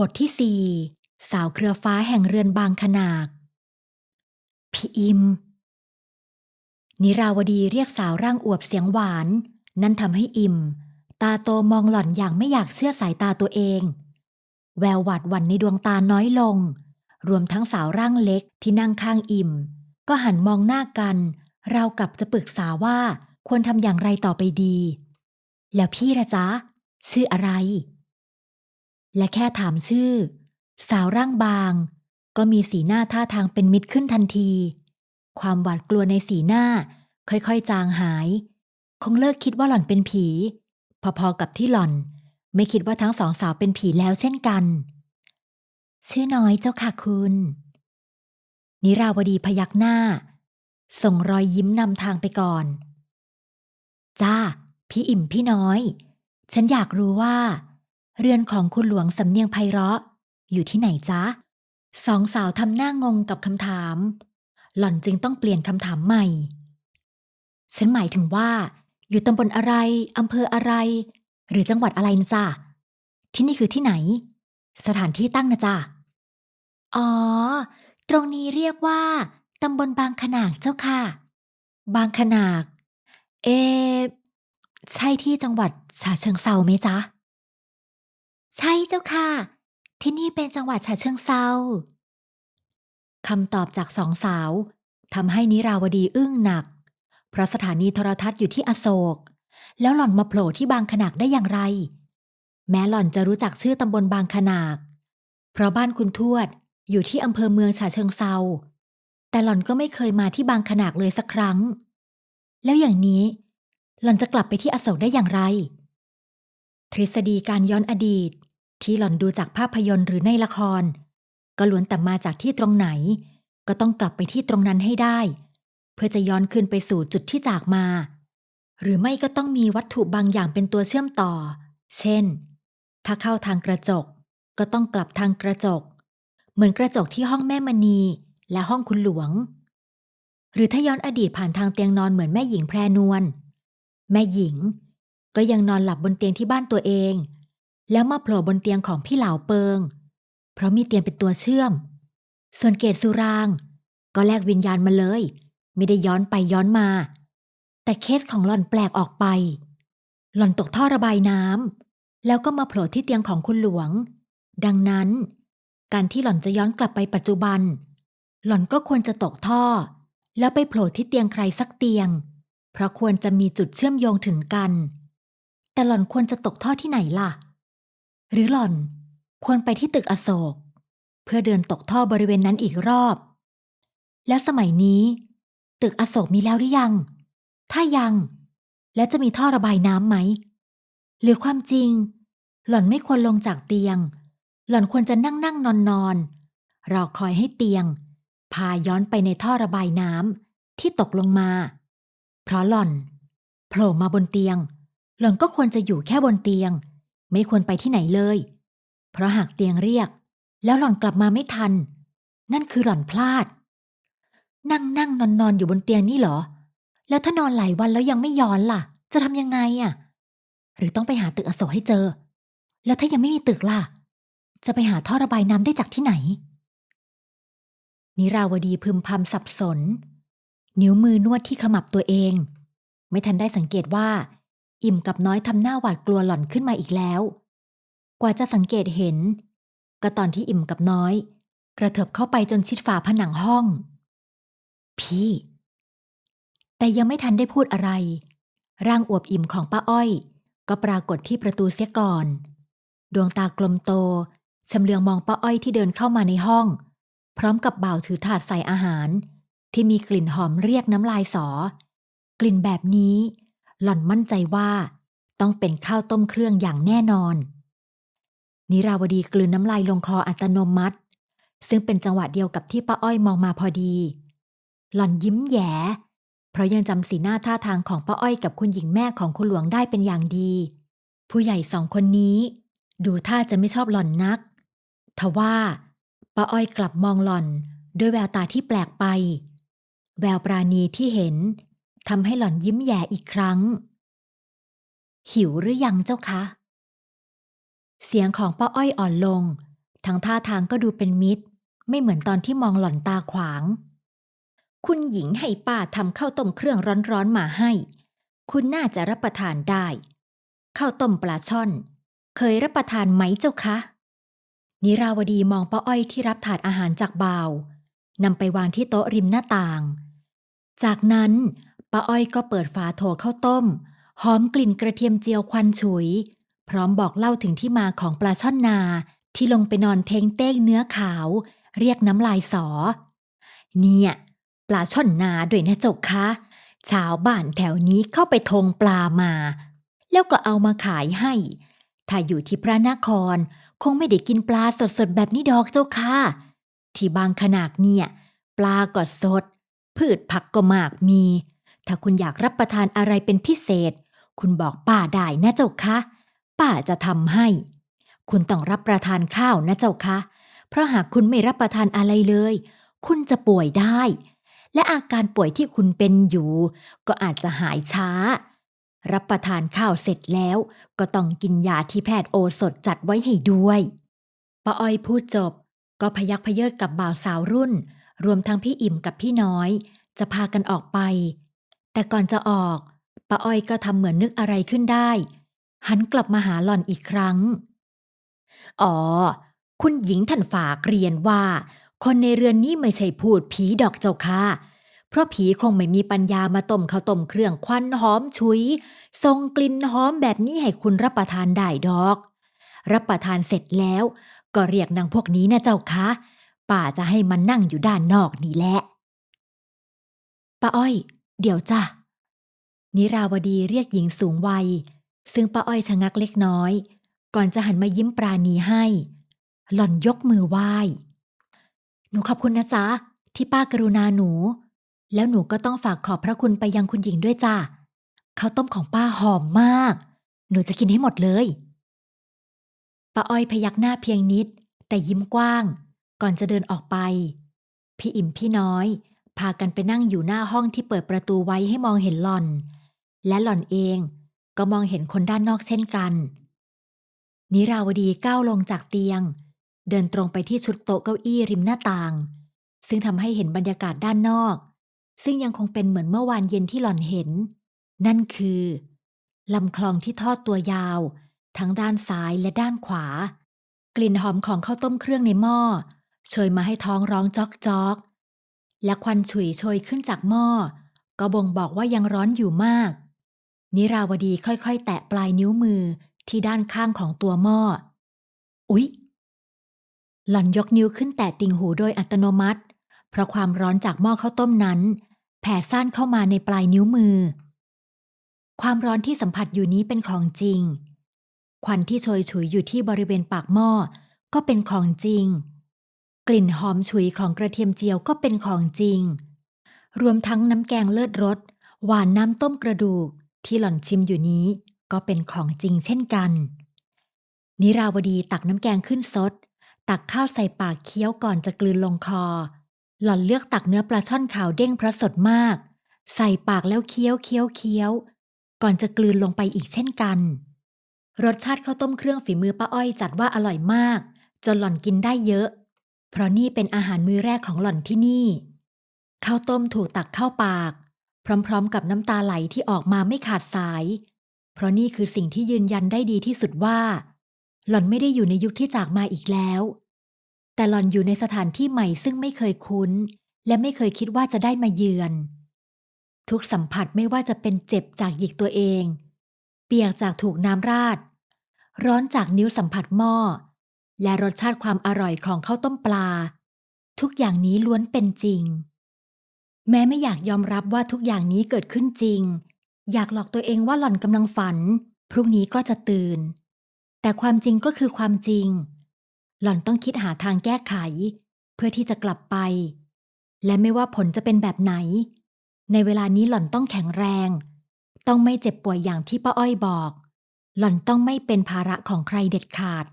บทที่สี่สาวเครือฟ้าแห่งเรือนบางขนากพี่อิม นิราวดีเรียกสาวร่างอวบเสียงหวาน นั่นทำให้อิม ตาโตมองหล่อนอย่างไม่อยากเชื่อสายตาตัวเอง แววหวาดหวั่นในดวงตาน้อยลง รวมทั้งสาวร่างเล็กที่นั่งข้างอิม ก็หันมองหน้ากัน เรากับจะปรึกษาว่าควรทำอย่างไรต่อไปดี แล้วพี่ละจ๊ะ ชื่ออะไร และแค่ถามชื่อ สาวร่างบาง ก็มีสีหน้าท่าทางเป็นมิตรขึ้นทันที ความหวาดกลัวในสีหน้า ค่อยๆ จางหาย คงเลิกคิดว่าหล่อนเป็นผี พอๆกับที่หล่อน ไม่คิดว่าทั้งสองสาวเป็นผีแล้วเช่นกัน ชื่อน้อยเจ้าค่ะคุณ นิราวดีพยักหน้า ส่งรอยยิ้มนำทางไปก่อน จ้า พี่อิ่มพี่น้อย ฉันอยากรู้ว่า เรือนของคุณหลวงสำเนียงไพเราะ อยู่ที่ไหนจ๊ะสองสาวทำหน้างงกับคำถาม หล่อนจึงต้องเปลี่ยนคำถามใหม่ ฉันหมายถึงว่า อยู่ตำบลอะไรอำเภออะไร หรือจังหวัดอะไรนะจ๊ะที่นี่คือที่ไหน สถานที่ตั้งนะจ๊ะอ๋อ ตรงนี้เรียกว่าตำบลบางขนากเจ้าค่ะ บางขนาก เอ ใช่ที่จังหวัดฉะเชิงเซาไหมจ๊ะ ใช่เจ้าค่ะ ที่นี่เป็นจังหวัดฉะเชิงเซาคำตอบจากสองสาวทำให้นิราวดีอึ้งหนัก เพราะสถานีโทรทัศน์อยู่ที่อโศก แล้วหล่อนมาโผล่ที่บางขนากได้อย่างไร แม้หล่อนจะรู้จักชื่อตำบลบางขนาก เพราะบ้านคุณทวดอยู่ที่อำเภอเมืองฉะเชิงเซา แต่หล่อนก็ไม่เคยมาที่บางขนากเลยสักครั้ง แล้วอย่างนี้ หล่อนจะกลับไปที่อโศกได้อย่างไร ทฤษฎีการย้อนอดีต ที่หล่อนดูจากภาพยนตร์หรือในละคร ก็ล้วนแต่มาจากที่ตรงไหน ก็ต้องกลับไปที่ตรงนั้นให้ได้ เพื่อจะย้อนคืนไปสู่จุดที่จากมา หรือไม่ก็ต้องมีวัตถุบางอย่างเป็นตัวเชื่อมต่อ เช่น ถ้าเข้าทางกระจก ก็ต้องกลับทางกระจก เหมือนกระจกที่ห้องแม่มณีและห้องคุณหลวง หรือถ้าย้อนอดีตผ่านทางเตียงนอนเหมือนแม่หญิงแพรนวลแม่หญิง ก็ยังนอนหลับบนเตียงที่บ้านตัวเอง แล้วมาโผล่บนเตียงของพี่เหลาเปิง เพราะมีเตียงเป็นตัวเชื่อม ส่วนเกตสุราง ก็แลกวิญญาณมาเลย ไม่ได้ย้อนไปย้อนมา แต่เคสของหล่อนแปลกออกไป หล่อนตกท่อระบายน้ำแล้วก็มาโผล่ที่เตียงของคุณหลวง ดังนั้น การที่หล่อนจะย้อนกลับไปปัจจุบัน หล่อนก็ควรจะตกท่อ แล้วไปโผล่ที่เตียงใครสักเตียง เพราะควรจะมีจุดเชื่อมโยงถึงกัน แต่หล่อนควรจะตกท่อที่ไหนล่ะ หรือหล่อนควรไปที่ตึกอโศก เพื่อเดินตกท่อบริเวณนั้นอีกรอบ แล้วสมัยนี้ ตึกอโศกมีแล้วหรือยัง ถ้ายัง แล้วจะมีท่อระบายน้ำไหม หรือความจริง หล่อนไม่ควรลงจากเตียง หล่อนควรจะนั่งนั่งนอนนอนรอคอยให้เตียง พาย้อนไปในท่อระบายน้ำที่ตกลงมา เพราะหล่อนโผล่มาบนเตียง หล่อนก็ควรจะอยู่แค่บนเตียง ไม่ควรไปที่ไหนเลย เพราะหากเตียงเรียก แล้วหล่อนกลับมาไม่ทัน นั่นคือหล่อนพลาด นั่งนั่งนอนนอนอยู่บนเตียงนี่เหรอ แล้วถ้านอนหลายวันแล้วยังไม่ย้อนล่ะ จะทำยังไงอะ หรือต้องไปหาตึกอโศกให้เจอ แล้วถ้ายังไม่มีตึกล่ะ จะไปหาท่อระบายน้ำได้จากที่ไหน นิราวดีพึมพำสับสน นิ้วมือนวดที่ขมับตัวเอง ไม่ทันได้สังเกตว่า อิ่มกับน้อยทำหน้าหวาดกลัวหล่อนขึ้นมาอีกแล้ว กว่าจะสังเกตเห็น ก็ตอนที่อิ่มกับน้อย กระเถิบเข้าไปจนชิดฝาผนังห้อง พี่ แต่ยังไม่ทันได้พูดอะไร ร่างอวบอิ่มของป้าอ้อย ก็ปรากฏที่ประตูเสียก่อน ดวงตากลมโตชำเลืองมองป้าอ้อยที่เดินเข้ามาในห้อง พร้อมกับบ่าวถือถาดใส่อาหาร ที่มีกลิ่นหอมเรียกน้ำลายสอ กลิ่นแบบนี้ หล่อนมั่นใจว่า ต้องเป็นข้าวต้มเครื่องอย่างแน่นอน นิราวดีกลืนน้ำลายลงคออัตโนมัติ ซึ่งเป็นจังหวะเดียวกับที่ป้าอ้อยมองมาพอดี หล่อนยิ้มแย้เพราะยังจำสีหน้าท่าทางของป้าอ้อยกับคุณหญิงแม่ของคุณหลวงได้เป็นอย่างดี ผู้ใหญ่สองคนนี้ ดูท่าจะไม่ชอบหล่อนนัก ทว่าป้าอ้อยกลับมองหล่อนด้วยแววตาที่แปลกไป แววปราณีที่เห็น ทำให้หล่อนยิ้มแย่อีกครั้ง หิวหรือยังเจ้าคะ เสียงของป้าอ้อยอ่อนลง ทั้งท่าทางก็ดูเป็นมิตร ไม่เหมือนตอนที่มองหล่อนตาขวาง คุณหญิงให้ป้าทำข้าวต้มเครื่องร้อนๆมาให้ คุณน่าจะรับประทานได้ ข้าวต้มปลาช่อน เคยรับประทานไหมเจ้าคะ นิราวดีมองป้าอ้อยที่รับถาดอาหารจากบ่าวนำไปวางที่โต๊ะริมหน้าต่าง จากนั้น ป้าอ้อยก็เปิดฝาโถข้าวต้ม หอมกลิ่นกระเทียมเจียวควันฉุย พร้อมบอกเล่าถึงที่มาของปลาช่อนนาที่ลงไปนอนเทงเต้งเนื้อขาว เรียกน้ำลายสอ เนี่ยปลาช่อนนาด้วยนะเจ้าคะชาวบ้านแถวนี้เข้าไปทงปลามา แล้วก็เอามาขายให้ ถ้าอยู่ที่พระนคร คงไม่ได้กินปลาสดๆแบบนี้ดอกเจ้าค่ะ ที่บางขนาดเนี่ย ปลาก็สด พืชผักก็มากมี ถ้าคุณอยากรับประทานอะไรเป็นพิเศษ คุณบอกป้าได้นะเจ้าคะ ป้าจะทำให้ คุณต้องรับประทานข้าวนะเจ้าคะ เพราะหากคุณไม่รับประทานอะไรเลย คุณจะป่วยได้ และอาการป่วยที่คุณเป็นอยู่ ก็อาจจะหายช้า รับประทานข้าวเสร็จแล้ว ก็ต้องกินยาที่แพทย์โอสถจัดไว้ให้ด้วยป้าอ้อยพูดจบ ก็พยักพเยิดกับบ่าวสาวรุ่น รวมทั้งพี่อิ่มกับพี่น้อย จะพากันออกไป แต่ก่อนจะออกป้าอ้อยก็ทำเหมือนนึกอะไรขึ้นได้ หันกลับมาหาหล่อนอีกครั้ง อ๋อ คุณหญิงท่านฝากเรียนว่า คนในเรือนนี้ไม่ใช่พูดผีดอกเจ้าค่ะ เพราะผีคงไม่มีปัญญามาต้มข้าวต้มเครื่องควันหอมฉุยทรงกลิ่นหอมแบบนี้ให้คุณรับประทานได้ดอก รับประทานเสร็จแล้ว ก็เรียกนางพวกนี้นะเจ้าคะป้าจะให้มันนั่งอยู่ด้านนอกนี่แหละป้าอ้อย เดี๋ยวจ้ะ นิราวดีเรียกหญิงสูงวัย ซึ่งป้าอ้อยชะงักเล็กน้อย ก่อนจะหันมายิ้มปราณีให้ หล่อนยกมือไหว้ หนูขอบคุณนะจ๊ะ ที่ป้ากรุณาหนู แล้วหนูก็ต้องฝากขอบพระคุณไปยังคุณหญิงด้วยจ้ะข้าวต้มของป้าหอมมาก หนูจะกินให้หมดเลยป้าอ้อยพยักหน้าเพียงนิด แต่ยิ้มกว้าง ก่อนจะเดินออกไป พี่อิ่มพี่น้อย พากันไปนั่งอยู่หน้าห้องที่เปิดประตูไว้ให้มองเห็นหล่อน และหล่อนเองก็มองเห็นคนด้านนอกเช่นกัน นิราวดีก้าวลงจากเตียง เดินตรงไปที่ชุดโต๊ะเก้าอี้ริมหน้าต่าง ซึ่งทำให้เห็นบรรยากาศด้านนอก ซึ่งยังคงเป็นเหมือนเมื่อวานเย็นที่หล่อนเห็น นั่นคือลำคลองที่ทอดตัวยาว ทั้งด้านซ้ายและด้านขวา กลิ่นหอมของข้าวต้มเครื่องในหม้อโชยมาให้ท้องร้องจอกจอก และควันฉุยโชยขึ้นจากหม้อ ก็บ่งบอกว่ายังร้อนอยู่มาก นิราวดีค่อยๆ แตะปลายนิ้วมือที่ด้านข้างของตัวหม้อ อุ๊ย หล่อนยกนิ้วขึ้นแตะติ่งหูโดยอัตโนมัติ เพราะความร้อนจากหม้อข้าวต้มนั้น แผ่ซ่านเข้ามาในปลายนิ้วมือ ความร้อนที่สัมผัสอยู่นี้เป็นของจริง ควันที่โชยฉุยอยู่ที่บริเวณปากหม้อก็เป็นของจริง กลิ่นหอมฉุยของกระเทียมเจียวก็เป็นของจริง รวมทั้งน้ำแกงเลิศรสหวานน้ำต้มกระดูกที่หล่อนชิมอยู่นี้ก็เป็นของจริงเช่นกัน นิราวดีตักน้ำแกงขึ้นซด ตักข้าวใส่ปากเคี้ยวก่อนจะกลืนลงคอ หล่อนเลือกตักเนื้อปลาช่อนขาวเด้งพระสดมาก ใส่ปากแล้วเคี้ยวเคี้ยวเคี้ยว ก่อนจะกลืนลงไปอีกเช่นกัน รสชาติข้าวต้มเครื่องฝีมือป้าอ้อยจัดว่าอร่อยมาก จนหล่อนกินได้เยอะ เพราะนี่เป็นอาหารมื้อแรกของหล่อนที่นี่ ข้าวต้มถูกตักเข้าปาก พร้อมๆ กับน้ำตาไหลที่ออกมาไม่ขาดสาย เพราะนี่คือสิ่งที่ยืนยันได้ดีที่สุดว่า หล่อนไม่ได้อยู่ในยุคที่จากมาอีกแล้ว แต่หล่อนอยู่ในสถานที่ใหม่ซึ่งไม่เคยคุ้น และไม่เคยคิดว่าจะได้มาเยือน ทุกสัมผัสไม่ว่าจะเป็นเจ็บจากหยิกตัวเอง เปียกจากถูกน้ำราด ร้อนจากนิ้วสัมผัสหม้อ และรสชาติความอร่อยของข้าวต้มปลา ทุกอย่างนี้ล้วนเป็นจริง แม้ไม่อยากยอมรับว่าทุกอย่างนี้เกิดขึ้นจริง อยากหลอกตัวเองว่าหล่อนกำลังฝัน พรุ่งนี้ก็จะตื่น แต่ความจริงก็คือความจริง หล่อนต้องคิดหาทางแก้ไข เพื่อที่จะกลับไป และไม่ว่าผลจะเป็นแบบไหน ในเวลานี้หล่อนต้องแข็งแรง ต้องไม่เจ็บป่วยอย่างที่ป้าอ้อยบอก หล่อนต้องไม่เป็นภาระของใครเด็ดขาด